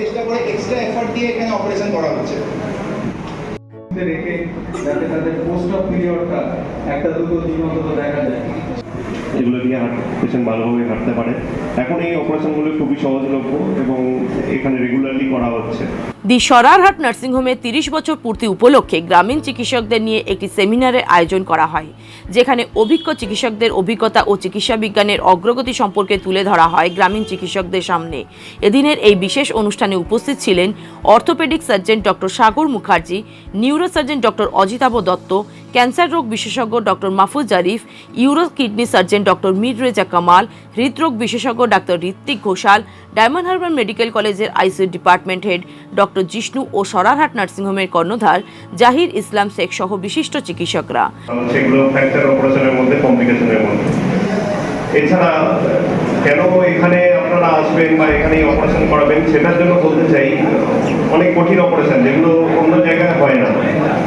চেষ্টা করে extra effort দিয়ে এখানে অপারেশন করা হচ্ছে। রেখে যাতে তাদের পোস্ট অফ পিরিয়ডটা একটা দুটো দিন অন্তত দেখা যায়। দিয়ে হাঁট পেশেন্ট ভালোভাবে হাঁটতে পারে। এখন এই অপারেশনগুলো খুবই সহজলভ্য এবং এখানে রেগুলারলি করা হচ্ছে। দি সরারহাট নার্সিংহোমে তিরিশ বছর পূর্তি উপলক্ষে গ্রামীণ চিকিৎসকদের নিয়ে একটি সেমিনারের আয়োজন করা হয়, যেখানে অভিজ্ঞ চিকিৎসকদের অভিজ্ঞতা ও চিকিৎসা বিজ্ঞানের অগ্রগতি সম্পর্কে তুলে ধরা হয় গ্রামীণ চিকিৎসকদের সামনে। এদিনের এই বিশেষ অনুষ্ঠানে উপস্থিত ছিলেন orthopaedic surgeon doctor Sagar Mukherjee, neurosurgeon doctor Ajitabh Dutta, cancer রোগ বিশেষজ্ঞ doctor Mahfuz Zarif uro kidney surgeon doctor Mirza Kamal, হৃদরোগ বিশেষজ্ঞ ডাক্তার ঋত্বিক ঘোষাল, ডায়মন্ড হারবার মেডিকেল কলেজের ICU department head doctor Jishnu ও সরারহাট নার্সিংহোমের কর্ণধার জাহির ইসলাম শেখ সহ বিশিষ্ট চিকিৎসকরা। এছাড়া, কেন এখানে আপনারা আসবেন বা এখানে অপারেশন করাবেন, সেটার জন্য বলতে চাই, অনেক কঠিন অপারেশন যেগুলো অন্য জায়গায় হয় না।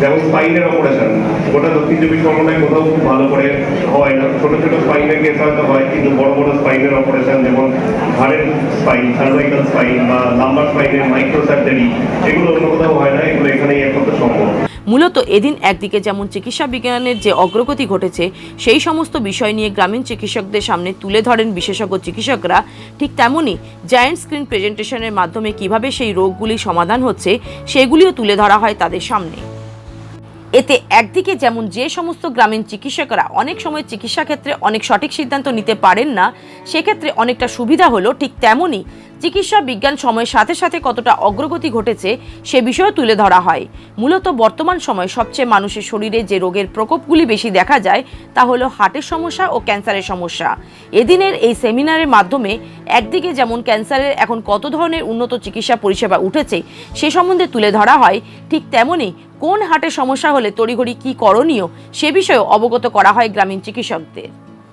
যেমন স্পাইনের অপারেশন গোটা দক্ষিণ চব্বিশ পরগনায় কোথাও খুব ভালো করে হয় না। ছোট ছোট স্পাইনের কেস হয়তো হয়, কিন্তু বড় বড় স্পাইনের অপারেশন যেমন ঘাড়ের স্পাইন সার্ভাইকাল স্পাইন বা লাম্বার স্পাইনের মাইক্রো সার্জারি এগুলো অন্য কোথাও হয় না, এগুলো এখানেই একমাত্র সম্ভব। মূলত এদিন একদিকে যেমন চিকিৎসা বিজ্ঞানের যে অগ্রগতি ঘটেছে, সেই সমস্ত বিষয় নিয়ে গ্রামীণ চিকিৎসকদের সামনে তুলে ধরেন বিশেষজ্ঞ চিকিৎসকরা, ঠিক তেমনই জায়ান্ট স্ক্রিন প্রেজেন্টেশনের মাধ্যমে কীভাবে সেই রোগগুলি সমাধান হচ্ছে, সেগুলিও তুলে ধরা হয় তাদের সামনে। এতে একদিকে যেমন যে সমস্ত গ্রামীণ চিকিৎসকরা অনেক সময় চিকিৎসা ক্ষেত্রে অনেক সঠিক সিদ্ধান্ত নিতে পারেন না, সেক্ষেত্রে অনেকটা সুবিধা হলো ঠিক তেমনই চিকিৎসা বিজ্ঞান সময়ের সাথে সাথে কতটা অগ্রগতি ঘটেছে সে বিষয়েও তুলে ধরা হয়। মূলত বর্তমান সময়ে সবচেয়ে মানুষের শরীরে যে রোগের প্রকোপগুলি বেশি দেখা যায় তা হলো হার্টের সমস্যা ও ক্যান্সারের সমস্যা। এদিনের এই সেমিনারের মাধ্যমে একদিকে যেমন ক্যান্সারের এখন কত ধরনের উন্নত চিকিৎসা পরিষেবা উঠেছে সে সম্বন্ধে তুলে ধরা হয়, ঠিক তেমনই কোন হাটে সমস্যা হলে তড়িঘড়ি কি করণীয় সে বিষয়ে অবগত করা হয় গ্রামীণ চিকিৎসকদের।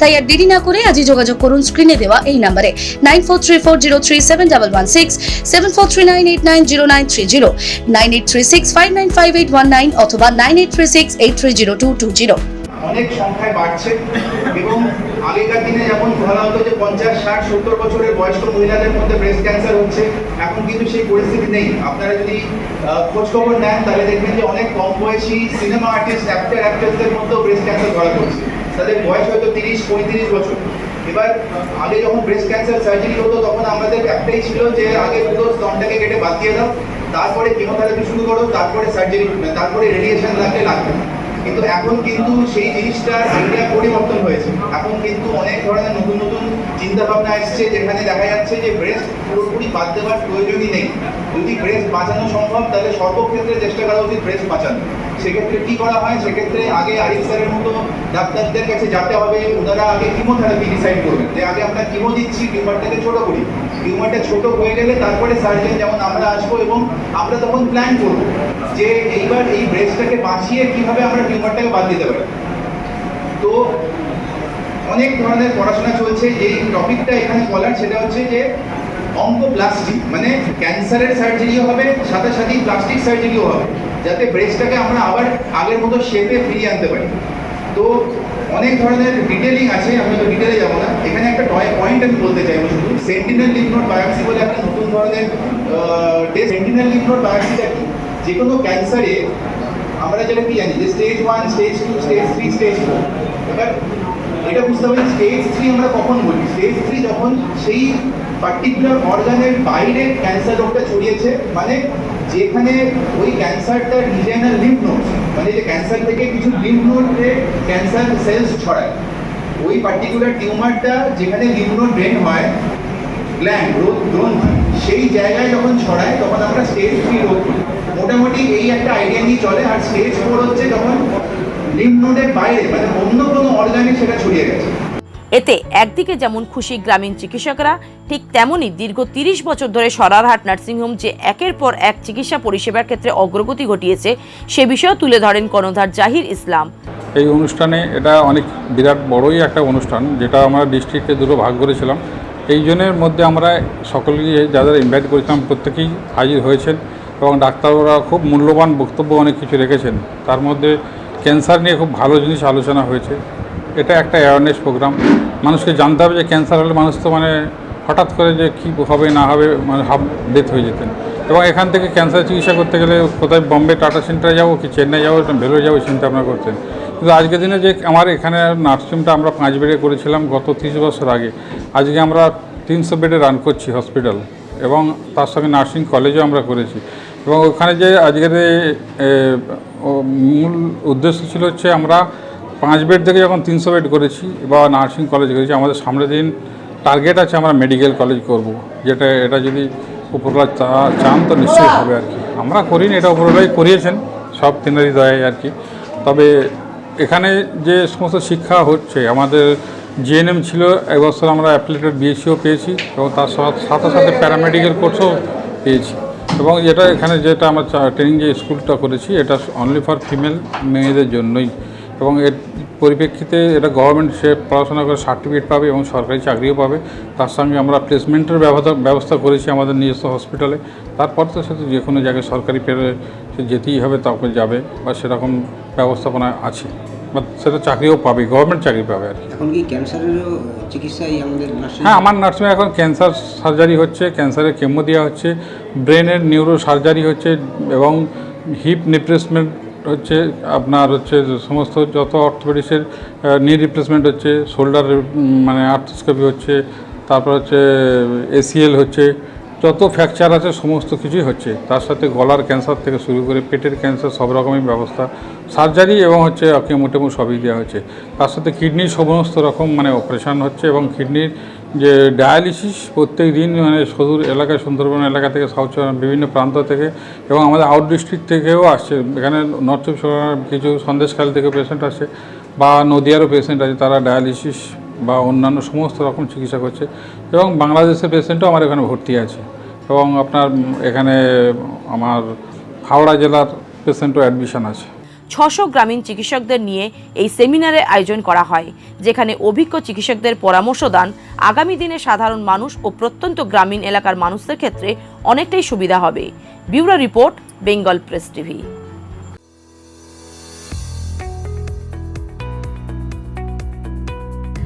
তাই আর দেরি না করে আজই যোগাযোগ করুন স্ক্রিনে দেওয়া এই নাম্বারে nine four three four zero three seven double one six seven four three nine eight nine zero nine three zero nine eight three six five nine five eight one nine অথবা nine eight three six eight three zero two two zero অনেক সংখ্যায় বাড়ছে এবং আগেকার দিনে যেমন বলা হতো যে পঞ্চাশ, ষাট, সত্তর বছরের বয়স্ক মহিলাদের মধ্যে ব্রেস্ট ক্যান্সার হচ্ছে, এখন কিন্তু সেই পরিস্থিতি নেই। আপনারা যদি খোঁজখবর নেন তাহলে দেখবেন যে অনেক কম বয়সী সিনেমা আর্টিস্ট অ্যাক্টর অ্যাক্ট্রেসদের মধ্যেও ব্রেস্ট ক্যান্সার ধরা পড়ছে। তাদের বয়স হয়তো তিরিশ, পঁয়ত্রিশ বছর। এবার আগে যখন ব্রেস্ট ক্যান্সার সার্জারি হতো, তখন আমাদের একটাই ছিল যে আগে পুরো স্তনটাকে কেটে বাদ দিয়ে দাও, তারপরে কেমোথেরাপি শুরু করো, তারপরে সার্জারি তারপরে রেডিয়েশন লাগলে লাগবে। কিন্তু এখন কিন্তু সেই জিনিসটার আইডিয়া পরিবর্তন হয়েছে। এখন কিন্তু অনেক ধরনের নতুন নতুন চিন্তা ভাবনা এসছে যেখানে দেখা যাচ্ছে যে ব্রেস্ট পুরোপুরি বাদ দেওয়ার প্রয়োজনই নেই। যদি ব্রেস্ট বাঁচানো সম্ভব, তাহলে সর্বক্ষেত্রে চেষ্টা করা উচিত ব্রেস্ট বাঁচানো সেক্ষেত্রে কি করা হয়? সেক্ষেত্রে আগে আরিফ স্যারের মতো ডাক্তারদের কাছে যেতে হবে, ওনারা আগে কিমোথেরাপি ডিসাইড করবেন। যে আগে আমরা কিমো দিচ্ছি টিউমারটাকে ছোট করি। টিউমারটা ছোট হয়ে গেলে তারপরে সার্জন যেমন আমরা আসব এবং আমরা তখন প্ল্যান করব যে এইবার এই ব্রেস্টটাকে বাঁচিয়ে কীভাবে আমরা টিউমারটাকে বাদ দিতে পারি। তো অনেক ধরনের পড়াশোনা চলছে। এই টপিকটা এখানে বলার সেটা হচ্ছে যে অঙ্কোপ্লাস্টি মানে ক্যান্সারের সার্জারিও হবে, সাথে সাথেই প্লাস্টিক সার্জারিও হবে, যাতে ব্রেস্টটাকে আমরা আবার আগের মতো শেপে ফিরিয়ে আনতে পারি। তো অনেক ধরনের ডিটেলিং আছে, আমি তো ডিটেলে যাব না। এখানে একটা টয় পয়েন্ট আমি বলতে চাইব শুধু। সেন্টিনাল লিভ নোট বায়োপসি বলে একটা নতুন ধরনের সেন্টিনাল লিভ নোট বায়োপসিটা কি? যে কোনো ক্যান্সারে আমরা যেটা কি জানি যে stage one stage two stage three stage four এবার এটা বুঝতে হবে স্টেজ থ্রি আমরা কখন বলি? স্টেজ থ্রি যখন সেই পার্টিকুলার অর্গানের বাইরে ক্যান্সার রোগটা ছড়িয়েছে মানে যেখানে ওই ক্যান্সারটা রিজেনাল লিম্ফ নোড মানে যে ক্যান্সার থেকে কিছু লিম্ফ নোডে ক্যান্সার সেলস ছড়ায়, ওই পার্টিকুলার টিউমারটা যেখানে লিম্ফ নোড ড্রেন হয় গ্ল্যান্ড রোগ গ্রন্থি সেই জায়গায় যখন ছড়ায়, তখন আমরা স্টেজ থ্রি রোগ মোটামুটি এই একটা আইডিয়া নিয়ে চলে, আর স্টেজ ফোর হচ্ছে যখন বাইরে মানে অন্য কোনো অর্গানে সেটা ছড়িয়ে গেছে। এতে একদিকে যেমন খুশি গ্রামীণ চিকিৎসকরা ঠিক তেমনই দীর্ঘ তিরিশ বছর ধরে সরারহাট নার্সিংহোম যে একের পর এক চিকিৎসা পরিষেবার ক্ষেত্রে অগ্রগতি ঘটিয়েছে সে বিষয়েও তুলে ধরেন কর্ণধার জাহির ইসলাম। এই অনুষ্ঠানে এটা অনেক বিরাট বড়ই একটা অনুষ্ঠান যেটা আমরা ডিস্ট্রিক্টে দুটো ভাগ করেছিলাম। এই জনের মধ্যে আমরা সকলেই যাদের ইনভাইট করেছিলাম প্রত্যেকেই হাজির হয়েছেন এবং ডাক্তাররা খুব মূল্যবান বক্তব্য অনেক কিছু রেখেছেন। তার মধ্যে ক্যান্সার নিয়ে খুব ভালো জিনিস আলোচনা হয়েছে। এটা একটা অ্যাওয়ারনেস প্রোগ্রাম মানুষকে জানতে হবে যে ক্যান্সার হলে মানুষ তো মানে হঠাৎ করে যে কী হবে, না হবে মানে হাফ ডেথ হয়ে যেতেন। এবং এখান থেকে ক্যান্সার চিকিৎসা করতে গেলে কোথায় বম্বে টাটা সেন্টারে যাব কি চেন্নাই যাব ভেলোর যাব চিন্তা ভাবনা করতেন। কিন্তু আজকের দিনে যে আমার এখানে নার্সিংটা আমরা পাঁচ বেডে করেছিলাম গত ত্রিশ বছর আগে। আজকে আমরা তিনশো বেডে রান করছি হসপিটাল। এবং তার সঙ্গে নার্সিং কলেজও আমরা করেছি। এবং ওখানে যে আজকের মূল উদ্দেশ্য ছিল হচ্ছে আমরা পাঁচ বেড থেকে যখন তিনশো বেড করেছি বা নার্সিং কলেজ করেছি, আমাদের সামনের দিন টার্গেট আছে আমরা মেডিকেল কলেজ করব। যেটা, এটা যদি উপরওয়ালা চা- চান তো নিশ্চয়ই হবে আর কি। আমরা করিনি, এটা উপরওয়ালাই করিয়েছেন, সব তিনারি দয়ায় আর কি। তবে এখানে যে সমস্ত শিক্ষা হচ্ছে, আমাদের জিএনএম ছিল, এবছর আমরা অ্যাপ্লিকেটেড বিএসসিও পেয়েছি এবং তার সাথে সাথে প্যারামেডিক্যাল কোর্সও পেয়েছি। এবং এটা এখানে যেটা আমরা ট্রেনিং যে স্কুলটা করেছি, এটা অনলি ফর ফিমেল মেয়েদের জন্যই। এবং এর পরিপ্রেক্ষিতে এটা গভর্নমেন্ট সে পড়াশোনা করে সার্টিফিকেট পাবে এবং সরকারি চাকরিও পাবে। তার সঙ্গে আমরা প্লেসমেন্টের ব্যবস্থা করেছি আমাদের নিজস্ব হসপিটালে তারপর তো সে তো যে কোনো জায়গায় সরকারি পেরে সে যেতেই হবে, তারপর যাবে বা সেরকম ব্যবস্থাপনা আছে। বা সেটা চাকরিও পাবে গভর্নমেন্ট চাকরি পাবে আর কি। এখন কি ক্যান্সারেরও চিকিৎসাই আমাদের হ্যাঁ আমার নার্সিংয়ে এখন ক্যান্সার সার্জারি হচ্ছে ক্যান্সারের কেমো দেওয়া হচ্ছে ব্রেনের নিউরো সার্জারি হচ্ছে এবং হিপ রিপ্লেসমেন্ট হচ্ছে আপনার হচ্ছে সমস্ত যত অর্থোপেডিক্সের নি রিপ্লেসমেন্ট হচ্ছে শোল্ডার মানে আর্থোস্কোপি হচ্ছে তারপর হচ্ছে এসিএল হচ্ছে যত ফ্র্যাকচার আছে, সমস্ত কিছুই হচ্ছে। তার সাথে গলার ক্যান্সার থেকে শুরু করে পেটের ক্যান্সার সব রকমই ব্যবস্থা। সার্জারি এবং হচ্ছে কেমোটেমো সবই দেওয়া হচ্ছে। তার সাথে কিডনির সমস্ত রকম মানে অপারেশন হচ্ছে এবং কিডনির যে ডায়ালিসিস প্রত্যেক দিন মানে সদূর এলাকায় সুন্দরবন এলাকা থেকে সাউথ বিভিন্ন প্রান্ত থেকে এবং আমাদের আউট ডিস্ট্রিক্ট থেকেও আসছে। এখানে নর্থ চব্বিশ কিছু সন্দেশখাল থেকে পেশেন্ট আসে বা নদিয়ারও পেশেন্ট আছে, তারা ডায়ালিসিস বা অন্যান্য সমস্ত রকম চিকিৎসা করছে এবং বাংলাদেশের পেশেন্টও আমার এখানে ভর্তি আছে। এবং আপনার এখানে আমার হাওড়া জেলার পেশেন্টও অ্যাডমিশন আছে। ছশো গ্রামীণ চিকিৎসকদের নিয়ে এই সেমিনারের আয়োজন করা হয়, যেখানে অভিজ্ঞ চিকিৎসকদের পরামর্শ দান আগামী দিনে সাধারণ মানুষ ও প্রত্যন্ত গ্রামীণ এলাকার মানুষদের ক্ষেত্রে অনেকটাই সুবিধা হবে। Bureau report, Bengal press TV.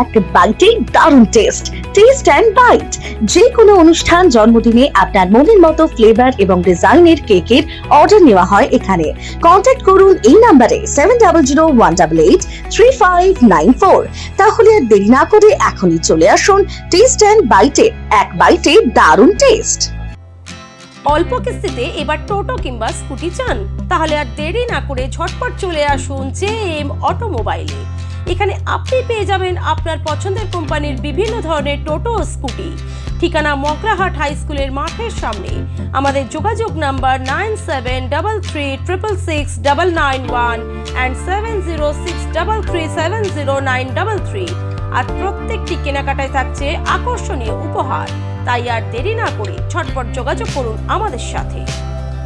এক বাইটে দারুণ টেস্ট টেস্ট অ্যান্ড বাইট যে কোনো অনুষ্ঠান, জন্মদিনে আপনার মনের মতো ফ্লেভার এবং ডিজাইনের কেকের অর্ডার নেওয়া হয় এখানে। কন্ট্যাক্ট করুন এই নাম্বারে seven double zero one double eight three five nine four তাহলে আর দেরি না করে এখনই চলে আসুন টেস্ট অ্যান্ড বাইটে এক বাইটে দারুণ টেস্ট অল্প কিস্তিতে এবার টোটো কিংবা স্কুটি চান। তাহলে আর দেরি না করে ঝটপট চলে আসুন জে এম অটোমোবাইলে এখানে আপনি পেয়ে যাবেন আপনার পছন্দের কোম্পানির বিভিন্ন ধরনের টোটো স্কুটি। ঠিকানা মকরাহাট হাই স্কুলের মাঠের সামনে। আমাদের যোগাযোগ number nine seven double three triple six double nine one and seven zero six double three seven zero nine double three. আর প্রত্যেকটি কেনাকাটায় থাকছে আকর্ষণীয় উপহার। তাই আর দেরি না করে ঝটপট যোগাযোগ করুন আমাদের সাথে।